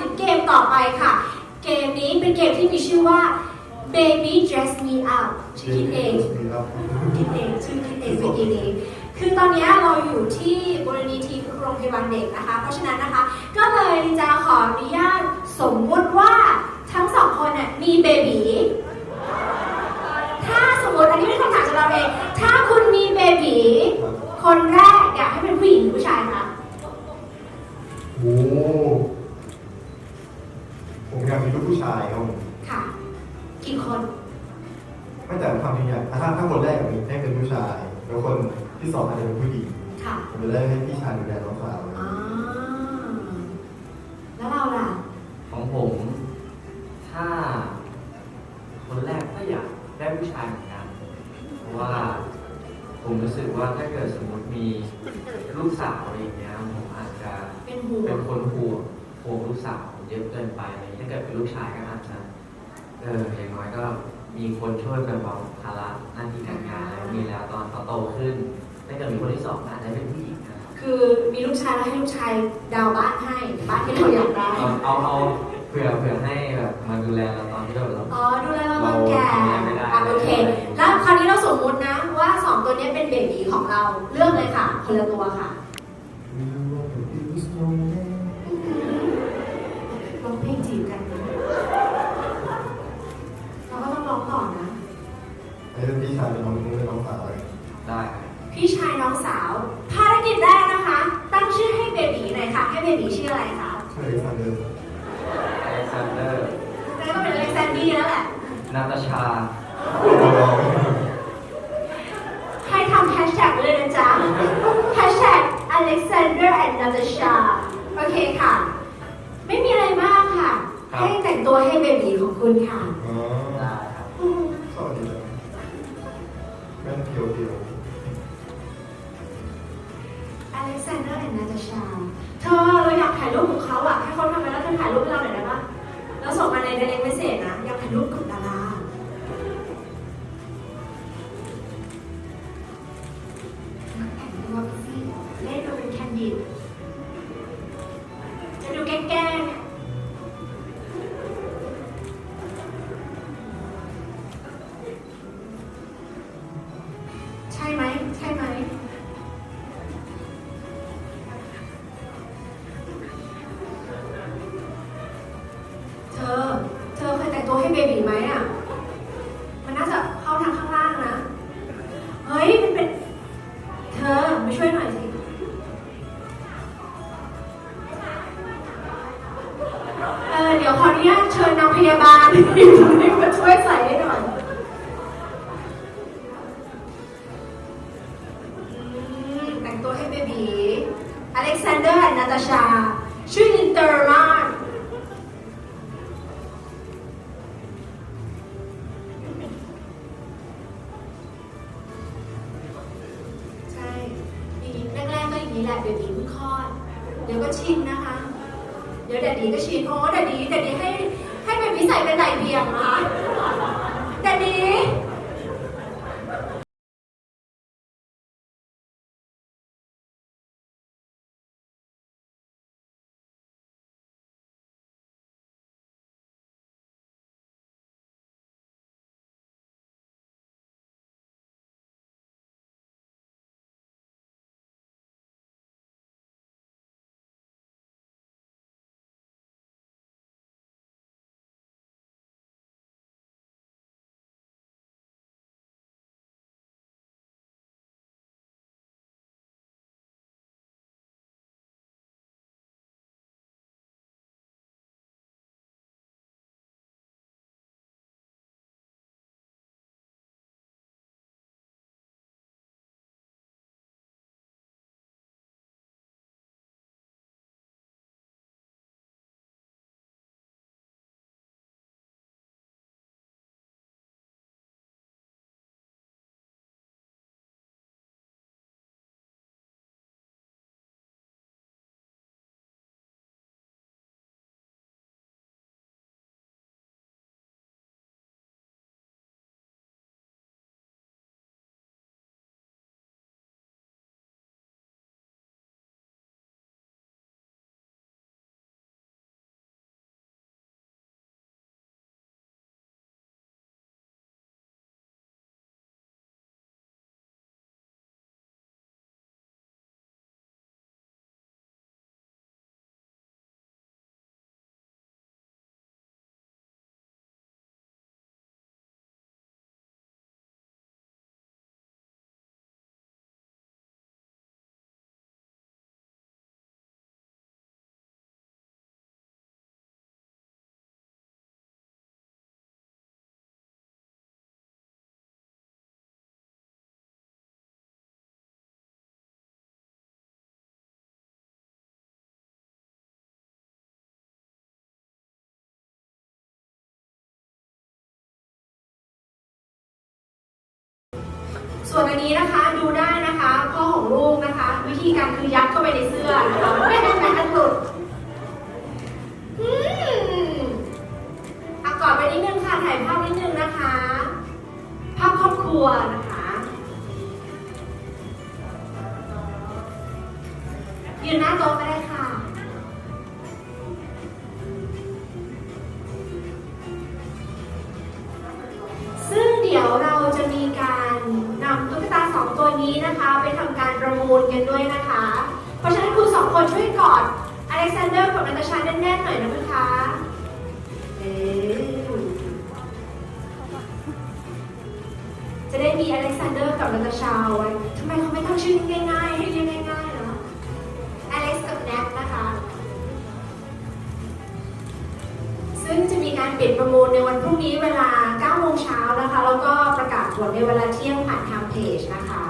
ถึงเกมต่อไปค่ะ เกมนี้เป็นเกมที่มีชื่อว่า Baby Dress Me Up ชื่อคิดเองคิดเองชื่อคิดเองเมื่อกี้นี้คือตอนนี้เราอยู่ที่บริณีทีโรงพยาบาลเด็กนะคะ เพราะฉะนั้นนะคะ ก็เลยจะขออนุญาตสมมุติว่าทั้งสองคนน่ะมีเบบีถ้าสมมติอันนี้เป็นคำถามจากเราเอง ถ้าคุณมีเบบีคนแรกอยากให้เป็นผู้หญิง คนที่สองอาจจะเป็นผู้หญิงค่ะผมจะได้ให้พี่ชายดูแลน้องสาวอ่าแล้วเราล่ะ ของผม ถ้า คนแรกก็อยากได้ผู้ชายเหมือนกัน เพราะว่า ผมรู้สึกว่าถ้าเกิดสมมติมีลูกสาวอะไรอย่างเงี้ยผมอาจจะเป็นห่วเป็นงคนห่วงห่วงลูกสาวเยอะเกินไปอะไรอย่างเงี้ยถ้าเกิดเป็นลูกชายก็อาจจะเอออย่างน้อยก็มีคนช่วยแบ่งเบาภาระหน้าที่การงานแล้วมีแล้วตอนเขาโตขึ้น ถ้าเกิดมีคนที่สองอาจจะเป็นผู้หญิงนะครับคือมีลูกชายแล้วให้ลูกชายดาวน์บ้านให้ บ้านที่เราอยากได้เอาเอาเอาเผื่อเผื่อให้แบบมาดูแลเราตอนที่เราเรา อ๋อดูแลเราตอนแก่เราทำงานไม่ได้ อะโอเค แล้วคราวนี้เราสมมุตินะว่าสองตัวนี้เป็นเบบีของเราเลือกเลยค่ะคนละตัวค่ะ ร้องเพลงจีบกันนะเราก็ต้องร้องต่อนะให้เป็นพี่ชายเป็นน้องเป็นน้องสาวเลยได้ครับ พี่ชายน้องสาว ภารกิจแรกนะคะ ตั้งชื่อให้เบบีหน่อยค่ะ ให้เบบีชื่ออะไรคะชื่ออเล็กซานเดอร์อเล็กซานเดอร์แล้วก็เป็นอเล็กซานดี้แล้วแหละ นาตาชา ให้ทำแฮชแท็กเลยนะจ๊ะแฮชแท็ก Alexander and Natasha โอเคค่ะ ไม่มีอะไรมากค่ะให้แต่งตัวให้เบบีของคุณค่ะ Alexander and Natasha เธอเราอยากถ่ายรูปกับเขาอะให้เขาทำไปแล้วเธอถ่ายรูปให้เราหน่อยได้ปะแล้วส่งมาในเดลิเวอรี่นะ อยากถ่ายรูปกับดารานักแต่งตัวสิเล่นดูเป็นแคนดิด ไหมอะ มันน่าจะเข้าทางข้างล่างนะ เฮ้ย มันเป็น เธอมาช่วยหน่อยสิ เออเดี๋ยวขออนุญาตเชิญนางพยาบาลมาช่วยใส่ กๆก็อย่างนี้แหละเบบีเพิ่งคลอด เดี๋ยวก็ชินนะคะ เดี๋ยวแดดดีก็ชินโอ้แดดดีแดดดีให้ให้เบบีใส่เป็นไหลเบี่ยงนะคะแดดดี ส่วนอันนี้นะคะดูได้นะคะพ่อของลูกนะคะ วิธีการคือยัดเข้าไปในเสื้อนะคะไม่ให้แมสหลุดอืมอะกอดไปนิดนึงค่ะถ่ายภาพนิดนึงนะคะ ภาพครอบครัวนะคะยืนหน้าโต๊ะก็ได้ 2 ตัวนี้นะคะไปทำการประมูลกันด้วยนะคะ เพราะฉะนั้นคุณสองคนช่วยกอดอเล็กซานเดอร์กับนาตาชาแน่นๆหน่อยนะคะจะได้มีอเล็กซานเดอร์กับนาตาชาไว้ทำไมเขาไม่ตั้งชื่อง่ายารปิดประมูลในวันพรุ่งนี้เวลา 9 โมงเช้านะคะ แล้วก็ประกาศผลในเวลาเที่ยงผ่านทางเพจนะคะ